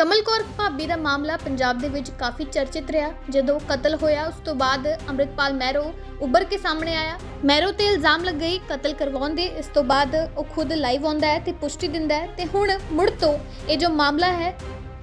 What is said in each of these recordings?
ਕਮਲ ਕੌਰ ਭਾਬੀ ਦਾ ਮਾਮਲਾ ਪੰਜਾਬ ਦੇ ਵਿੱਚ ਕਾਫੀ ਚਰਚਿਤ ਰਿਹਾ। ਜਦੋਂ ਕਤਲ ਹੋਇਆ, ਉਸ ਤੋਂ ਬਾਅਦ ਅੰਮ੍ਰਿਤਪਾਲ ਮਹਿਰੋ ਉੱਭਰ ਕੇ ਸਾਹਮਣੇ ਆਇਆ। ਮਹਿਰੋ ਤੇ ਇਲਜ਼ਾਮ ਲੱਗੇ ਕਤਲ ਕਰਵਾਉਣ ਦੇ। ਇਸ ਤੋਂ ਬਾਅਦ ਉਹ ਖੁਦ ਲਾਈਵ ਆਉਂਦਾ ਹੈ ਤੇ ਪੁਸ਼ਟੀ ਦਿੰਦਾ ਹੈ ਤੇ ਹੁਣ ਮੁੜ ਤੋਂ ਇਹ ਜੋ ਮਾਮਲਾ ਹੈ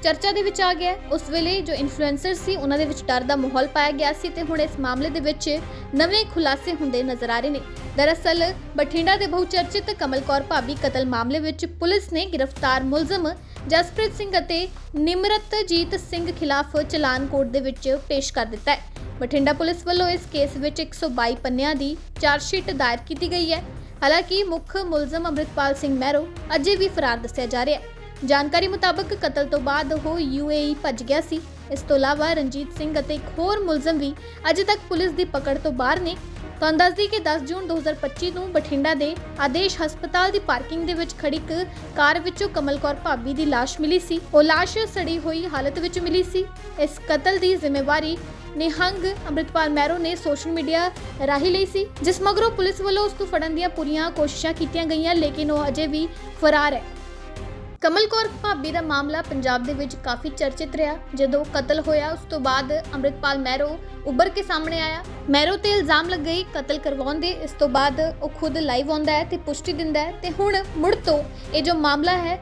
ਚਰਚਾ ਦੇ ਵਿੱਚ ਆ ਗਿਆ ਉਸ ਵੇਲੇ ਜੋ ਇਨਫਲੂਐਂਸਰ ਸੀ, ਉਹਨਾਂ ਦੇ ਵਿੱਚ ਡਰ ਦਾ ਮਾਹੌਲ ਪਾਇਆ ਗਿਆ ਸੀ ਤੇ ਹੁਣ ਇਸ ਮਾਮਲੇ ਦੇ ਵਿੱਚ ਨਵੇਂ ਖੁਲਾਸੇ ਹੁੰਦੇ ਨਜ਼ਰ ਆ ਰਹੇ ਨੇ। ਦਰਅਸਲ, ਬਠਿੰਡਾ ਦੇ ਬਹੁਚਰਚਿਤ ਕਮਲ ਭਾਬੀ ਕਤਲ ਮਾਮਲੇ ਵਿੱਚ ਪੁਲਿਸ ਨੇ ਗ੍ਰਿਫਤਾਰ ਮੁਲਜ਼ਮ ਜਸਪ੍ਰੀਤ ਸਿੰਘ ਅਤੇ ਨਿਮਰਤਜੀਤ ਸਿੰਘ ਖਿਲਾਫ ਚਲਾਨ ਕੋਰਟ ਦੇ ਵਿੱਚ ਪੇਸ਼ ਕਰ ਦਿੱਤਾ ਹੈ। ਬਠਿੰਡਾ ਪੁਲਿਸ ਵੱਲੋਂ ਇਸ ਕੇਸ ਵਿੱਚ 122 ਪੰਨਿਆਂ ਦੀ ਚਾਰਜਸ਼ੀਟ ਦਾਇਰ ਕੀਤੀ ਗਈ ਹੈ। ਹਾਲਾਂਕਿ, ਮੁੱਖ ਮੁਲਜ਼ਮ ਅੰਮ੍ਰਿਤਪਾਲ ਸਿੰਘ ਮਹਿਰੋ ਅਜੇ ਵੀ ਫਰਾਰ ਦੱਸਿਆ ਜਾ ਰਿਹਾ ਹੈ। ਜਾਣਕਾਰੀ ਮੁਤਾਬਕ ਕਤਲ ਤੋਂ ਬਾਅਦ ਉਹ ਯੂਏਈ ਭੱਜ ਗਿਆ ਸੀ। ਇਸ ਤੋਂ ਇਲਾਵਾ ਰਣਜੀਤ ਸਿੰਘ ਅਤੇ ਇੱਕ ਹੋਰ ਮੁਲਜ਼ਮ ਵੀ ਅਜੇ ਤੱਕ ਪੁਲਿਸ ਦੀ ਪਕੜ ਤੋਂ ਬਾਹਰ ਨੇ। ਤੁਹਾਨੂੰ ਦੱਸਦੀ ਕਿ 10 ਜੂਨ 2025 ਨੂੰ ਬਠਿੰਡਾ ਦੇ ਆਦੇਸ਼ ਹਸਪਤਾਲ ਦੀ ਪਾਰਕਿੰਗ ਦੇ ਵਿੱਚ ਖੜੀ ਇੱਕ ਕਾਰ ਵਿੱਚੋਂ ਕਮਲ ਭਾਬੀ ਦੀ ਲਾਸ਼ ਮਿਲੀ ਸੀ। ਉਹ ਲਾਸ਼ ਸੜੀ ਹੋਈ ਹਾਲਤ ਵਿੱਚ ਮਿਲੀ ਸੀ। ਇਸ ਕਤਲ ਦੀ ਜ਼ਿੰਮੇਵਾਰੀ ਨਿਹੰਗ ਅੰਮ੍ਰਿਤਪਾਲ ਮੈਰੋ ਨੇ ਸੋਸ਼ਲ ਮੀਡੀਆ ਰਾਹੀਂ ਲਈ ਸੀ, ਜਿਸ ਮਗਰੋਂ ਪੁਲਿਸ ਵੱਲੋਂ ਉਸ ਨੂੰ ਫੜਨ ਦੀਆਂ ਪੂਰੀਆਂ ਕੋਸ਼ਿਸ਼ਾਂ ਕੀਤੀਆਂ ਗਈਆਂ, ਲੇਕਿਨ ਉਹ ਅਜੇ ਵੀ ਫਰਾਰ ਹੈ। ਕਮਲ ਕੌਰ ਭਾਬੀ ਦਾ ਮਾਮਲਾ ਪੰਜਾਬ ਦੇ ਵਿੱਚ ਕਾਫੀ ਚਰਚਿਤ ਰਿਹਾ। ਜਦੋਂ ਕਤਲ ਹੋਇਆ, ਉਸ ਤੋਂ ਬਾਅਦ ਅੰਮ੍ਰਿਤਪਾਲ ਮਹਿਰੋ ਉੱਭਰ ਕੇ ਸਾਹਮਣੇ ਆਇਆ। ਮਹਿਰੋ ਤੇ ਇਲਜ਼ਾਮ ਲੱਗੇ ਕਤਲ ਕਰਵਾਉਣ ਦੇ, ਇਸ ਤੋਂ ਬਾਅਦ ਉਹ ਖੁਦ ਲਾਈਵ ਆਉਂਦਾ ਹੈ ਤੇ ਪੁਸ਼ਟੀ ਦਿੰਦਾ ਹੈ ਤੇ ਹੁਣ ਮੁੜ ਤੋਂ ਇਹ ਜੋ ਮਾਮਲਾ ਹੈ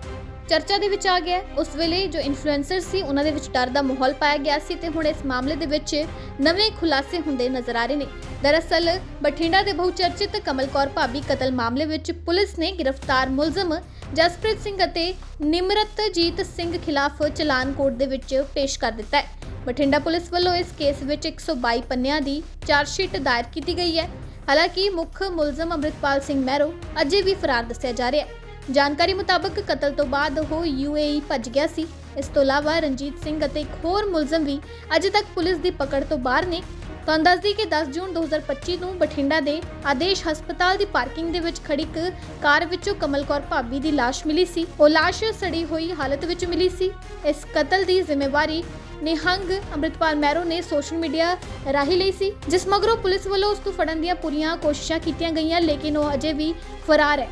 ਚਰਚਾ ਦੇ ਵਿੱਚ ਆ ਗਿਆ ਉਸ ਵੇਲੇ ਜੋ ਇਨਫਲੂਐਂਸਰ ਸੀ, ਉਹਨਾਂ ਦੇ ਵਿੱਚ ਡਰ ਦਾ ਮਾਹੌਲ ਪਾਇਆ ਗਿਆ ਸੀ ਤੇ ਹੁਣ ਇਸ ਮਾਮਲੇ ਦੇ ਵਿੱਚ ਨਵੇਂ ਖੁਲਾਸੇ ਹੁੰਦੇ ਨਜ਼ਰ ਆ ਰਹੇ ਨੇ। ਦਰਅਸਲ, ਬਠਿੰਡਾ ਦੇ ਬਹੁਚਰਚਿਤ ਕਮਲ ਭਾਬੀ ਕਤਲ ਮਾਮਲੇ ਵਿੱਚ ਪੁਲਿਸ ਨੇ ਗ੍ਰਿਫਤਾਰ ਮੁਲਜ਼ਮ ਜਸਪ੍ਰੀਤ ਸਿੰਘ ਅਤੇ ਨਿਮਰਤਜੀਤ ਸਿੰਘ ਖਿਲਾਫ ਚਲਾਨ ਕੋਰਟ ਦੇ ਵਿੱਚ ਪੇਸ਼ ਕਰ ਦਿੱਤਾ ਹੈ। ਬਠਿੰਡਾ ਪੁਲਿਸ ਵੱਲੋਂ ਇਸ ਕੇਸ ਵਿੱਚ 122 ਪੰਨਿਆਂ ਦੀ ਚਾਰਜਸ਼ੀਟ ਦਾਇਰ ਕੀਤੀ ਗਈ ਹੈ। ਹਾਲਾਂਕਿ, ਮੁੱਖ ਮੁਲਜ਼ਮ ਅੰਮ੍ਰਿਤਪਾਲ ਸਿੰਘ ਮਹਿਰੋ ਅਜੇ ਵੀ ਫਰਾਰ ਦੱਸਿਆ ਜਾ ਰਿਹਾ ਹੈ। ਜਾਣਕਾਰੀ ਮੁਤਾਬਕ ਕਤਲ ਤੋਂ ਬਾਅਦ ਉਹ ਯੂਏਈ ਭੱਜ ਗਿਆ ਸੀ। ਇਸ ਤੋਂ ਇਲਾਵਾ ਰਣਜੀਤ ਸਿੰਘ ਅਤੇ ਇੱਕ ਹੋਰ ਮੁਲਜ਼ਮ ਵੀ ਅਜੇ ਤੱਕ ਪੁਲਿਸ ਦੀ ਪਕੜ ਤੋਂ ਬਾਹਰ ਨੇ। ਤੁਹਾਨੂੰ ਦੱਸਦੀ ਕਿ 10 ਜੂਨ 2025 ਨੂੰ ਬਠਿੰਡਾ ਦੇ ਆਦੇਸ਼ ਹਸਪਤਾਲ ਦੀ ਪਾਰਕਿੰਗ ਦੇ ਵਿੱਚ ਖੜੀ ਇੱਕ ਕਾਰ ਵਿੱਚੋਂ ਕਮਲ ਭਾਬੀ ਦੀ ਲਾਸ਼ ਮਿਲੀ ਸੀ। ਉਹ ਲਾਸ਼ ਸੜੀ ਹੋਈ ਹਾਲਤ ਵਿੱਚ ਮਿਲੀ ਸੀ। ਇਸ ਕਤਲ ਦੀ ਜ਼ਿੰਮੇਵਾਰੀ ਨਿਹੰਗ ਅੰਮ੍ਰਿਤਪਾਲ ਮਹਿਰੋ ਨੇ ਸੋਸ਼ਲ ਮੀਡੀਆ ਰਾਹੀਂ ਲਈ ਸੀ, ਜਿਸ ਮਗਰੋਂ ਪੁਲਿਸ ਵੱਲੋਂ ਉਸ ਨੂੰ ਫੜਨ ਦੀਆਂ ਪੂਰੀਆਂ ਕੋਸ਼ਿਸ਼ਾਂ ਕੀਤੀਆਂ ਗਈਆਂ, ਲੇਕਿਨ ਉਹ ਅਜੇ ਵੀ ਫਰਾਰ ਹੈ।